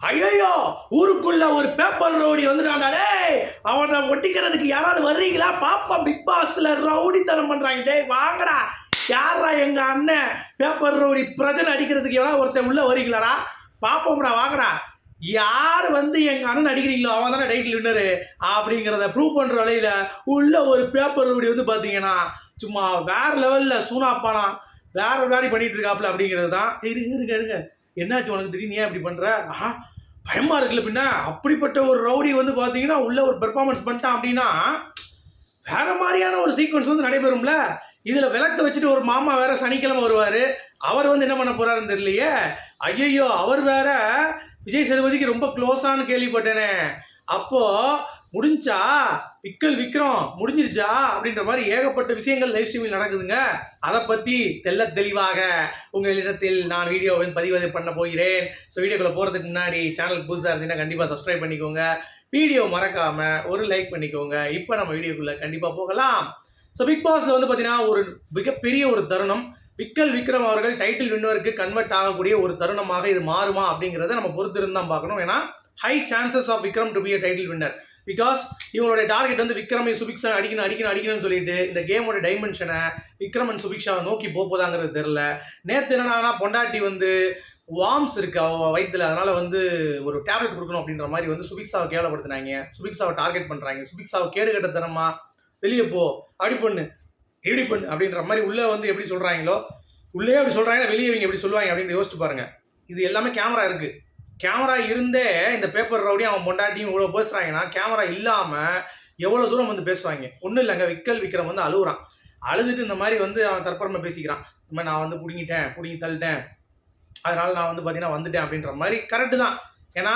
ஐயோ ஊருக்குள்ள ஒரு பேப்பர் ரவுடி வந்துட்டான்டா டேய் அவனை ஒட்டிக்கிறதுக்கு யாராவது வர்றீங்களா? பாப்பா பிக் பாஸ்ல ரவுடித்தனம் பண்றாங்க. டேய் வாங்கடா. யாரா எங்க அண்ணன்? பேப்பர் ரவுடி பிரஜனை அடிக்கிறதுக்கு எவ்வளோ ஒருத்தன் உள்ள வரீங்களாடா பாப்போம்டா வாங்கடா. யார் வந்து எங்கள் அண்ணன் அடிக்கிறீங்களோ அவன் தானே டைட்டில் வின்னரு அப்படிங்கிறத ப்ரூவ் பண்ணுற வழியில உள்ள ஒரு பேப்பர் ரவுடி வந்து பார்த்தீங்கன்னா சும்மா வேறு லெவலில் சூனாப்பானா வேற வேறு பண்ணிகிட்டு இருக்காப்ல அப்படிங்கிறது தான். இருங்க இருங்க இருங்க. என்னாச்சு உனக்கு திடீர்னு? ஏன் இப்படி பண்ற? ஆஹா பயமா இருக்குல்ல பின்ன. அப்படிப்பட்ட ஒரு ரவுடி வந்து பாத்தீங்கன்னா உள்ள ஒரு பெர்ஃபார்மன்ஸ் பண்ணிட்டான் அப்படின்னா வேற மாதிரியான ஒரு சீக்வன்ஸ் வந்து நடைபெறும்ல. இதுல விளக்க வச்சுட்டு ஒரு மாமா வேற சனிக்கிழமை வருவாரு. அவர் வந்து என்ன பண்ண போறாருன்னு தெரியலையே. ஐயோ அவர் வேற விஜய் சேதுபதிக்கு ரொம்ப க்ளோஸானு கேள்விப்பட்டேனே. அப்போ முடிஞ்சா பிக்கல் விக்ரம் முடிஞ்சிருச்சா? அப்படின்ற மாதிரி ஏகப்பட்ட விஷயங்கள் லைவ் ஸ்ட்ரீமில் நடக்குதுங்க. அதை பற்றி தெல்ல தெளிவாக உங்களிடத்தில் நான் வீடியோவை பதிவு பண்ண போகிறேன். ஸோ வீடியோக்குள்ளே போகிறதுக்கு முன்னாடி சேனல் புதுசாக இருந்தீங்கன்னா கண்டிப்பாக சப்ஸ்கிரைப் பண்ணிக்கோங்க. வீடியோ மறக்காம ஒரு லைக் பண்ணிக்கோங்க. இப்போ நம்ம வீடியோக்குள்ளே கண்டிப்பாக போகலாம். ஸோ பிக் பாஸில் வந்து பார்த்தீங்கன்னா ஒரு மிகப்பெரிய ஒரு தருணம். விக்கல் விக்ரம் அவர்கள் டைட்டில் வின்னருக்கு கன்வெர்ட் ஆகக்கூடிய ஒரு தருணமாக இது மாறுமா அப்படிங்கிறத நம்ம பொறுத்திருந்து தான் பார்க்கணும். ஏன்னா high chances of Vikram to be a title winner because இவங்களுடைய டார்கெட் வந்து விக்ரமை சுபிக்ஷா அடிக்கணும் அடிக்கணும் அடிக்கணும்னு சொல்லிட்டு இந்த கேமோட டைமென்ஷனை விக்ரம் அண்ட் சுபிக்ஷாவை நோக்கி போகுதாங்கிறது தெரில நேற்று என்னன்னா பொண்டாட்டி வந்து வார்ம்ஸ் இருக்கு அவ வயிற்றுல அதனால வந்து ஒரு டேப்லெட் கொடுக்கணும் அப்படின்ற மாதிரி வந்து சுபிக்ஷாவை கேவலப்படுத்தினாங்க. சுபிக்ஷாவை டார்கெட் பண்ணுறாங்க சுபிக்ஷாவை கேடு கட்டத்தனமா வெளியே போ அப்படி பண்ணு இப்படி பண்ணு அப்படின்ற மாதிரி உள்ளே வந்து எப்படி சொல்கிறாங்களோ உள்ளே அப்படி சொல்கிறாங்க வெளியே இவங்க எப்படி சொல்லுவாங்க அப்படின்னு யோசிச்சு பாருங்க. இது எல்லாமே கேமரா இருக்குது கேமரா இருந்தே இந்த பேப்பர் ரவுடி அவன் பொண்டாட்டியும் இவ்வளோ பேசுகிறாங்கன்னா கேமரா இல்லாமல் எவ்வளோ தூரம் வந்து பேசுவாங்க? ஒன்றும் இல்லைங்க விக்கல் விக்ரம் வந்து அழுகுறான் அழுதுட்டு இந்த மாதிரி வந்து அவன் தற்பரமாக பேசிக்கிறான். இந்த மாதிரி நான் வந்து பிடுங்கிட்டேன் பிடுங்கி தள்ளிட்டேன். அதனால் நான் வந்து பார்த்தீங்கன்னா வந்துட்டேன் அப்படின்ற மாதிரி கரெக்டு தான். ஏன்னா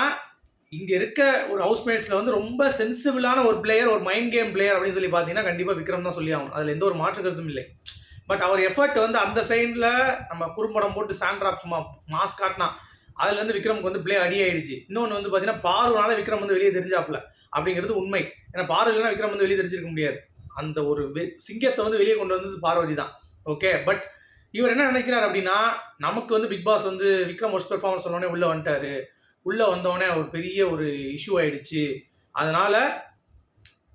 இங்கே இருக்க ஒரு ஹவுஸ்மேட்ஸில் வந்து ரொம்ப சென்சிபிளான ஒரு பிளேயர் ஒரு மைண்ட் கேம் பிளேயர் அப்படின்னு சொல்லி பார்த்தீங்கன்னா கண்டிப்பாக விக்ரம் தான் சொல்லி ஆகணும். அதில் எந்த ஒரு மாற்று கருத்தும் இல்லை. பட் அவர் எஃபர்ட் வந்து அந்த சைடில் நம்ம குறும்படம் போட்டு சாண்ட்ராப் சும்மா மாஸ்க் காட்டினா அதுல இருந்து விக்ரமுக்கு வந்து பிளே அடி ஆயிடுச்சு. இன்னொன்று வந்து பார்த்தீங்கன்னா பார்வனால விக்ரம் வந்து வெளியே தெரிஞ்சாப்புல. அப்படிங்கிறது உண்மை. ஏன்னா பார்வை இல்லைன்னா விக்ரம் வந்து வெளியே தெரிஞ்சிருக்க முடியாது. அந்த ஒரு வெ- சிங்கத்தை வந்து வெளியே கொண்டு வந்தது பார்வதி தான் ஓகே பட் இவர் என்ன நினைக்கிறார் அப்படின்னா நமக்கு வந்து பிக் பாஸ் வந்து விக்ரம் ஒஸ்ட் பெர்ஃபார்மன்ஸ் சொன்னோடனே உள்ள வந்துட்டாரு. உள்ள வந்தோடனே ஒரு பெரிய ஒரு இஷ்யூ ஆயிடுச்சு. அதனால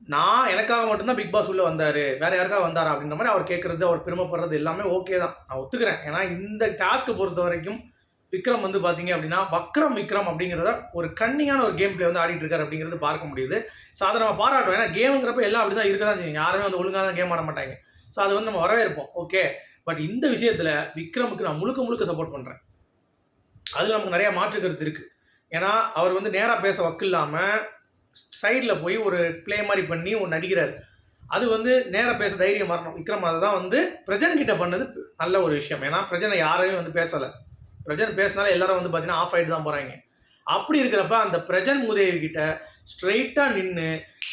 நான் எனக்காக மட்டும்தான் பிக் பாஸ் உள்ள வந்தாரு. வேற யாருக்காக வந்தாரா அப்படின்ற மாதிரி அவர் கேட்கறது அவர் பெருமைப்படுறது எல்லாமே ஓகே தான். நான் ஒத்துக்கிறேன். ஏன்னா இந்த டாஸ்க்கை பொறுத்த வரைக்கும் விக்ரம் வந்து பார்த்தீங்க அப்படின்னா வக்ரம் விக்ரம் அப்படிங்கிறத ஒரு கண்ணியான ஒரு கேம் பிளே வந்து ஆடிட்டு இருக்காரு அப்படிங்கிறது பார்க்க முடியுது. ஸோ அதை நம்ம பாராட்டுவோம் ஏன்னா கேமுங்கிறப்ப எல்லாம் அப்படி தான் இருக்க தான் செய்யும். யாருமே வந்து ஒழுங்காக தான் கேம் ஆட மாட்டாங்க. ஸோ அது வந்து நம்ம வரவேற்போம். ஓகே பட் இந்த விஷயத்தில் விக்ரமுக்கு நான் முழுக்க முழுக்க சப்போர்ட் பண்ணுறேன் அதில் நமக்கு நிறையா மாற்று கருத்து இருக்குது ஏன்னா அவர் வந்து நேராக பேச வக்கு இல்லாமல் சைடில் போய் ஒரு ப்ளே மாதிரி பண்ணி ஒன்று நடிக்கிறார். அது வந்து நேராக பேச தைரியம் வரணும். விக்ரம் அதை தான் வந்து பிரஜன் கிட்ட பண்ணது நல்ல ஒரு விஷயம். ஏன்னா பிரஜனை யாரையும் வந்து பேசலை. பிரஜன் பேசினாலே எல்லாரும் வந்து பார்த்தீங்கன்னா ஆஃப் ஆகிட்டு தான் போகிறாங்க அப்படி இருக்கிறப்ப அந்த பிரஜன் மூதேவி கிட்ட ஸ்ட்ரெயிட்டாக நின்று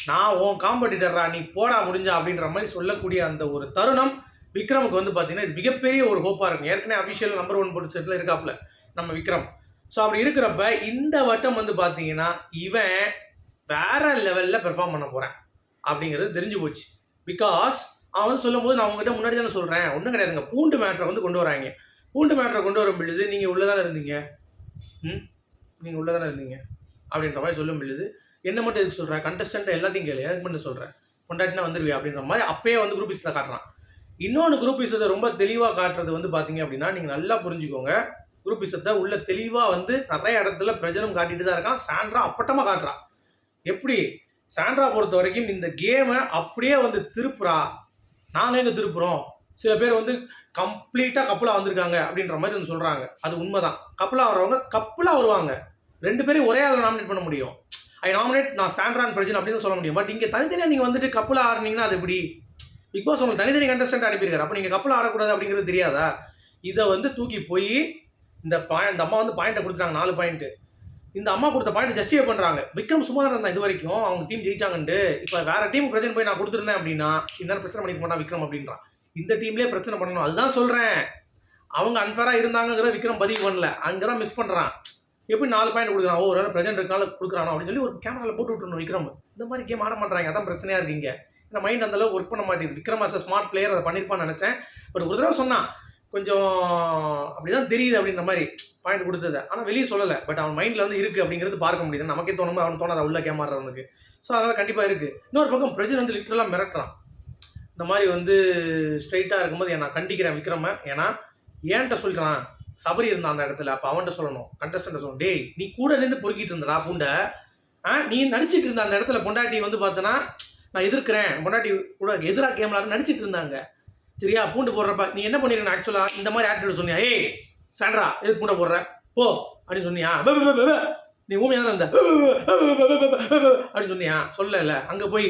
நான் உன் காம்படிட்டர்ரா நீ போடா முடிஞ்சா அப்படின்ற மாதிரி சொல்லக்கூடிய அந்த ஒரு தருணம் விக்ரமுக்கு வந்து பார்த்தீங்கன்னா இது மிகப்பெரிய ஒரு ஹோப்பாக இருக்கும். ஏற்கனவே அஃபிஷியல் நம்பர் ஒன் பொடிச்சத்தில் இருக்காப்புல நம்ம விக்ரம். ஸோ அப்படி இருக்கிறப்ப இந்த வட்டம் வந்து பார்த்தீங்கன்னா இவன் வேற லெவலில் பெர்ஃபார்ம் பண்ண போகிறேன் அப்படிங்கிறது தெரிஞ்சு போச்சு. பிகாஸ் அவன் வந்து சொல்லும்போது நான் உங்ககிட்ட முன்னாடி தானே சொல்கிறேன் ஒன்றும் கிடையாதுங்க. பூண்டு மேட்ரை வந்து கொண்டு வராங்க. பூண்டு மேட்ரை கொண்டு வரும் பொழுது நீங்கள் உள்ளே தானே இருந்தீங்க. ம்? நீங்கள் உள்ளே தானே இருந்தீங்க. அப்படின்ற மாதிரி சொல்லும் பொழுது என்ன மட்டும் இதுக்கு சொல்கிறேன் கண்டஸ்டண்ட்டை எல்லாத்தையும் கேளு. எனக்கு மட்டும் சொல்கிறேன் கொண்டாட்டினா வந்துருவியா? அப்படின்ற மாதிரி அப்பயே வந்து குரூப்பிஸில் காட்டுறான். இன்னொன்று குரூப் குரூப்பிஸத்தை ரொம்ப தெளிவாக காட்டுறது வந்து பார்த்தீங்க அப்படின்னா நீங்கள் நல்லா புரிஞ்சுக்கோங்க. குரூப் இசத்தை உள்ள தெளிவாக வந்து நிறைய இடத்துல பிரஜனம் காட்டிட்டு தான் இருக்கான். சாண்ட்ரா அப்பட்டமாக காட்டுறான். எப்படி? சாண்ட்ரா பொறுத்த வரைக்கும் இந்த கேமை அப்படியே வந்து திருப்புறா. நாங்கள் எங்கே திருப்புறோம்? சில பேர் வந்து கம்ப்ளீட்டாக கப்பலாக வந்திருக்காங்க அப்படின்ற மாதிரி வந்து சொல்கிறாங்க அது உண்மைதான். கப்பலாக வர்றவங்க கப்பலாக வருவாங்க. ரெண்டு பேரும் ஒரே ஆள் நாமினேட் பண்ண முடியும். ஐ நாமினேட் நான் சாண்ட்ரான் பிரஜன் அப்படின்னு சொல்ல முடியும். பட் இங்கே தனித்தனியாக நீங்கள் வந்துட்டு கப்பலாக ஆடுனீங்கன்னா அது எப்படி? பிக் பாஸ் உங்களுக்கு தனித்தனி கண்டஸ்டன்ட் அனுப்பியிருக்காரு. அப்போ நீங்கள் கப்பல் ஆடக்கூடாது அப்படிங்கிறது தெரியாதா? இதை வந்து தூக்கி போய் இந்த பாயிண்ட் இந்த அம்மா வந்து பாயிண்ட்டை கொடுத்துட்டாங்க நாலு பாயிண்ட்டு இந்த அம்மா கொடுத்த பாயிண்ட் ஜஸ்டிஃபை பண்ணுறாங்க விக்ரம் சுமாரன் தான் இது வரைக்கும் அவங்க டீம் ஜெயிச்சாங்கன்ட்டு. இப்போ வேறு டீம் பிரச்சனை போய் நான் கொடுத்துருந்தேன் அப்படின்னா இந்த பிரச்சனை பண்ணிக்க மாட்டான் விக்ரம் அப்படின்றான். இந்த டீம்லேயே பிரச்சனை பண்ணணும். அதுதான் சொல்கிறேன் அவங்க அன்ஃபேராக இருந்தாங்கிற விக்ரம் பதிவு பண்ணல. அங்கே தான் மிஸ் பண்ணுறான் எப்படி நாலு பாயிண்ட் கொடுக்குறான்? ஒரு வேளை பிரஜென்ட் இருக்கனால கொடுக்குறானோ அப்படின்னு சொல்லி ஒரு கேமராவில் போட்டு விட்டுருணும் விக்ரம். இந்த மாதிரி கேம் ஆட மாட்டாங்க அதான் பிரச்சனையாக இருக்கீங்க ஏன்னா மைண்ட் அந்த அளவுக்கு ஒர்க் பண்ண மாட்டேங்குது. விக்ரம் அஸ் ஸ்மார்ட் பிளேயர் அதை பண்ணிருப்பான்னு நினைச்சேன். பட் ஒரு தடவை சொன்னான். கொஞ்சம் அப்படிதான் தெரியுது அப்படின்ற மாதிரி பாயிண்ட் கொடுத்தது. ஆனால் வெளியே சொல்லலை. பட் அவன் மைண்டில் வந்து இருக்குது அப்படிங்கிறது பார்க்க முடியுது நமக்கே தோணுமோ அவன் தோணாத. உள்ள கேமாறுறவனுக்கு ஸோ அதனால் கண்டிப்பாக இருக்குது இன்னொரு பக்கம் பிரஜன் வந்து லிட்டரலாக மிரட்டுறான். இந்த மாதிரி வந்து ஸ்ட்ரைட்டாக இருக்கும்போது நான் கண்டிக்கிறேன் விக்ரம ஏன்னா ஏன்ட்ட சொல்கிறான் சபரி இருந்தான் அந்த இடத்துல அப்போ அவன்கிட்ட சொல்லணும் கண்டஸ்டண்ட்டை சொல்லணும் டேய் நீ கூட இருந்து பொறுக்கிட்டு இருந்தடா பூண்டை ஆ நீ நடிச்சிட்டு இருந்த அந்த இடத்துல பொண்டாட்டி வந்து பார்த்தோன்னா நான் எதிர்க்கிறேன் பொண்டாட்டி கூட எதிராக கேமரா நடிச்சிட்டு இருந்தாங்க சரியா பூண்டு போடுறப்ப நீ என்ன பண்ணிருக்க ஆக்சுவலாக இந்த மாதிரி ஆக்டிவிட் சொன்னியா ஏய் சாண்ட்ரா எதுக்கு பூண்டை போடுற போ அப்படின்னு சொன்னியா நீ ஊமையாக தான் இருந்த அப்படின்னு சொன்னியா சொல்லல அங்கே போய்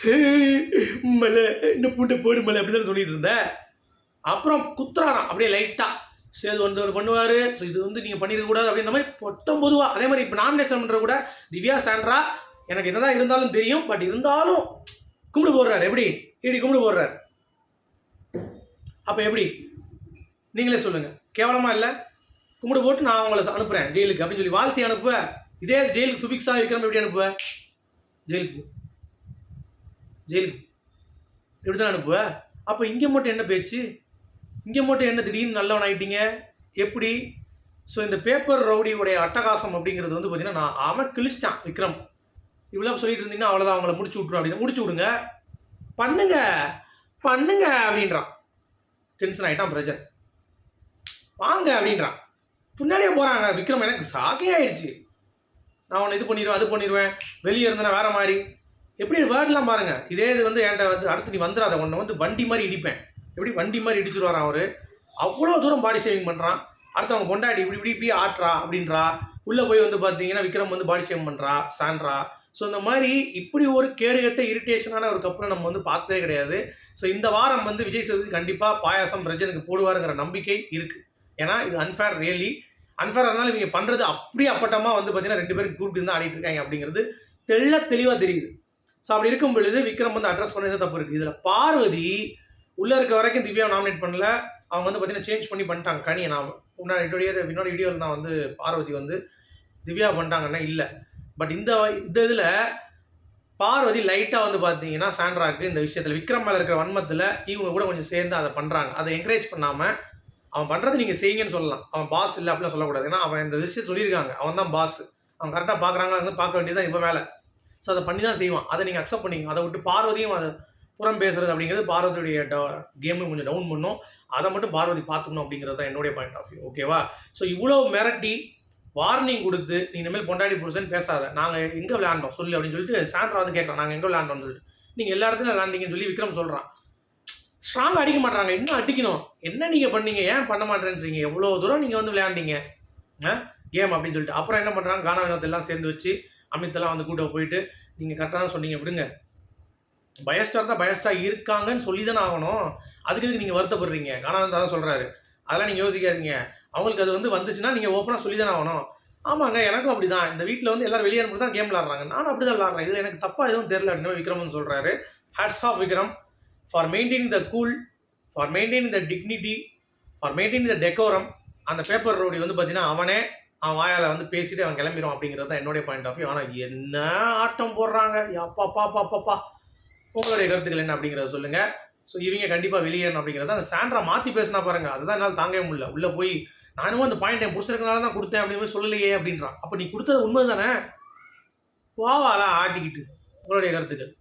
மலை என்ன பூண்டை போடு மலை அப்படி சொல்லிட்டு இருந்தேன் அப்புறம் குத்துறாராம் அப்படியே லைட்டாக சேது வந்தவர் பண்ணுவார். ஸோ இது வந்து நீங்கள் பண்ணிடக்கூடாது அப்படின்ற மாதிரி பொத்தம் பொதுவாக அதே மாதிரி இப்போ நாமினேஷன் பண்ணுற கூட திவ்யா சாண்ட்ரா எனக்கு என்னதான் இருந்தாலும் தெரியும் பட் இருந்தாலும் கும்பிடு போடுறாரு. எப்படி? இப்படி கும்பிடு போடுறாரு. அப்போ எப்படி? நீங்களே சொல்லுங்கள் கேவலமாக இல்லை? கும்பிடு போட்டு நான் அவங்கள அனுப்புகிறேன் ஜெயிலுக்கு. அப்படின்னு சொல்லி வாழ்த்தி அனுப்புவேன் இதே ஜெயிலுக்கு சுபிக்ஸாக விக்ரம் எப்படி அனுப்புவேன் ஜெயிலுக்கு ஜெயிலுக்கு இப்படி தான் அனுப்புவ. அப்போ இங்கே மட்டும் என்ன பேச்சு? இங்கே மட்டும் என்ன திடீர்னு நல்லவன் ஆகிட்டீங்க எப்படி? ஸோ இந்த பேப்பர் ரவுடியுடைய அட்டகாசம் அப்படிங்கிறது வந்து பார்த்தீங்கன்னா நான் அவன் கிழிச்சிட்டான் விக்ரம். இவ்வளோ சொல்லிட்டு இருந்தீங்கன்னா அவ்வளோதான் அவங்கள முடிச்சு விட்ருவோம் அப்படின்னு. முடிச்சு விடுங்க. பண்ணுங்க. பண்ணுங்க அப்படின்றான். டென்ஷன் ஆகிட்டான் பிரஜன் வாங்க அப்படின்றான். பின்னாடியே போகிறாங்க விக்ரம் எனக்கு சாக்கே ஆயிடுச்சு நான் உன்னை இது பண்ணிடுவேன் அது பண்ணிடுவேன் வெளியே இருந்தேன்னா வேற மாதிரி. எப்படி வேர்ட்லாம் பாருங்க. இதே இது வந்து என்கிட்ட வந்து அடுத்து நீ வந்துடாத உன்னை வந்து வண்டி மாதிரி இடிப்பேன். எப்படி வண்டி மாதிரி இடிச்சிட்டு அவர்? அவ்வளோ தூரம் பாடி ஷேவிங் பண்ணுறான் அடுத்தவங்க பொண்டாட்டி இப்படி இப்படி இப்படி ஆட்டுறா அப்படின்றா. உள்ளே போய் வந்து பார்த்தீங்கன்னா விக்ரம் வந்து பாடி ஷேவிங் பண்ணுறா சான்றா. ஸோ இந்த மாதிரி இப்படி ஒரு கேடுகட்ட இரிட்டேஷனான ஒரு கப்பலை நம்ம வந்து பார்த்ததே கிடையாது. ஸோ இந்த வாரம் வந்து விஜய் சேதுபதி கண்டிப்பாக பாயாசம் பிரஜனுக்கு போடுவாருங்கிற நம்பிக்கை இருக்குது ஏன்னா இது அன்ஃபேர் ரியலி அன்ஃபேர் இருந்தாலும் இவங்க பண்ணுறது அப்படியே அப்பட்டமாக வந்து பார்த்தீங்கன்னா ரெண்டு பேரும் கூப்பிட்டு தான் ஆடிட்டு இருக்காங்க அப்படிங்கிறது தெள்ள தெளிவாக தெரியுது. ஸோ அப்படி இருக்கும் பொழுது விக்ரம் வந்து அட்ரஸ் பண்ணது தப்பு இருக்குது இதில் பார்வதி உள்ளே இருக்க வரைக்கும் திவ்யா நாமினேட் பண்ணல. அவங்க வந்து பார்த்தீங்கன்னா சேஞ்ச் பண்ணி பண்ணிட்டாங்க. கனியை நான் முன்னாடி என்னுடைய என்னோட வீடியோவில் நான் வந்து பார்வதி வந்து திவ்யா பண்ணிட்டாங்கன்னா இல்லை. பட் இந்த இந்த இதில் பார்வதி லைட்டாக வந்து பார்த்தீங்கன்னா சாண்ட்ராக்கு இந்த விஷயத்தில் விக்ரம் மேலே இருக்கிற வன்மத்தில் இவங்க கூட கொஞ்சம் சேர்ந்து அதை பண்ணுறாங்க அதை என்கரேஜ் பண்ணாமல் அவன் பண்ணுறது நீங்கள் செய்யுங்கன்னு சொல்லலாம். அவன் பாஸ் இல்லை அப்படிலாம் சொல்லக்கூடாது. ஏன்னா அவன் இந்த விஷயம் சொல்லியிருக்காங்க. அவன் தான் பாஸ் அவன் கரெக்டாக பார்க்குறாங்க வந்து பார்க்க வேண்டியதான் இப்போ வேலை ஸோ அதை பண்ணி தான் செய்வான். அதை நீங்கள் அக்செப்ட் பண்ணிங்க அதை விட்டு பார்வதியும் அதை புறம் பேசுறது அப்படிங்கிறது பார்வதியுடைய கேமு கொஞ்சம் டவுன் பண்ணும். அதை மட்டும் பார்வதி பார்த்துக்கணும் அப்படிங்கிறது தான் என்னுடைய பாயிண்ட் ஆஃப் வியூ ஓகேவா ஸோ இவ்வளோ மிரட்டி வார்னிங் கொடுத்து நீ இனிமேல் பொண்டாடி புருஷன் பேசாத. நாங்கள் எங்கே விளையாண்டோம்? சொல்லு அப்படின்னு சொல்லிட்டு சாண்ட்ரா வந்து கேட்கலாம் நாங்கள் எங்கே விளையாண்டோம்னு சொல்லிட்டு நீங்கள் எல்லா இடத்துலையும் விளாண்டிங்கன்னு சொல்லி விக்ரம் சொல்கிறான் ஸ்ட்ராங்காக அடிக்க மாட்டாங்க. இன்னும் அடிக்கணும்? என்ன நீங்கள் பண்ணீங்க? ஏன் பண்ண மாட்டேன்றீங்க? எவ்வளோ தூரம் நீங்கள் வந்து விளையாண்டீங்க? கேம் அப்படின்னு சொல்லிட்டு. அப்புறம் என்ன பண்ணுறாங்க கானா வினோத் எல்லாம் சேர்ந்து வச்சு அமித்தெல்லாம் வந்து கூட்ட போயிட்டு நீங்கள் கரெக்டாக தான் சொன்னீங்க விடுங்க. பயஸ்டாக தான் பயஸ்டாக இருக்காங்கன்னு சொல்லி தானே ஆகணும். அதுக்கு இதுக்கு நீங்கள் வருத்தப்படுறீங்க? காணாமல் தான் சொல்கிறாரு அதெல்லாம் நீங்கள் யோசிக்காதீங்க. அவங்களுக்கு அது வந்து வந்துச்சுன்னா நீங்கள் ஓப்பனாக சொல்லி தானே ஆகணும். ஆமாங்க எனக்கும் அப்படி தான் இந்த வீட்டில் வந்து எல்லாரும் வெளியே தான் கேம் விளாட்றாங்க நானும் அப்படி தான் விளாட்றேன் இதில் எனக்கு தப்பாக எதுவும் தெரியல. அப்படின்னு விக்ரம்னு சொல்கிறாரு hats off Vikram. For maintaining the cool for maintaining the dignity for maintaining the decorum அந்த பேப்பர் ரோடி வந்து பார்த்தீங்கன்னா அவனே அவன் வாயால் வந்து பேசிட்டு அவன் கிளம்பிடும் அப்படிங்கிறது தான் என்னுடைய பாயிண்ட் ஆஃப் வியூ ஆனால் என்ன ஆட்டம் போடுறாங்க? அப்பா பாப்பா பாப்பா உங்களுடைய கருத்துக்கள் என்ன அப்படிங்கிறத சொல்லுங்கள் ஸோ இவங்க கண்டிப்பாக வெளியேறணும் அப்படிங்கிறத அந்த சாண்ட்ரா மாற்றி பேசினா பாருங்க. அதுதான் என்னால் தாங்கவே முடியல. உள்ளே போய் நானும் அந்த பாயிண்ட் என் பிடிச்சிருக்கனால தான் கொடுத்தேன் அப்படின்னு சொல்லலையே அப்படின்றான். அப்போ நீ கொடுத்தது உண்மை தானே வாவாலா ஆட்டிக்கிட்டு? உங்களுடைய கருத்துக்கள்.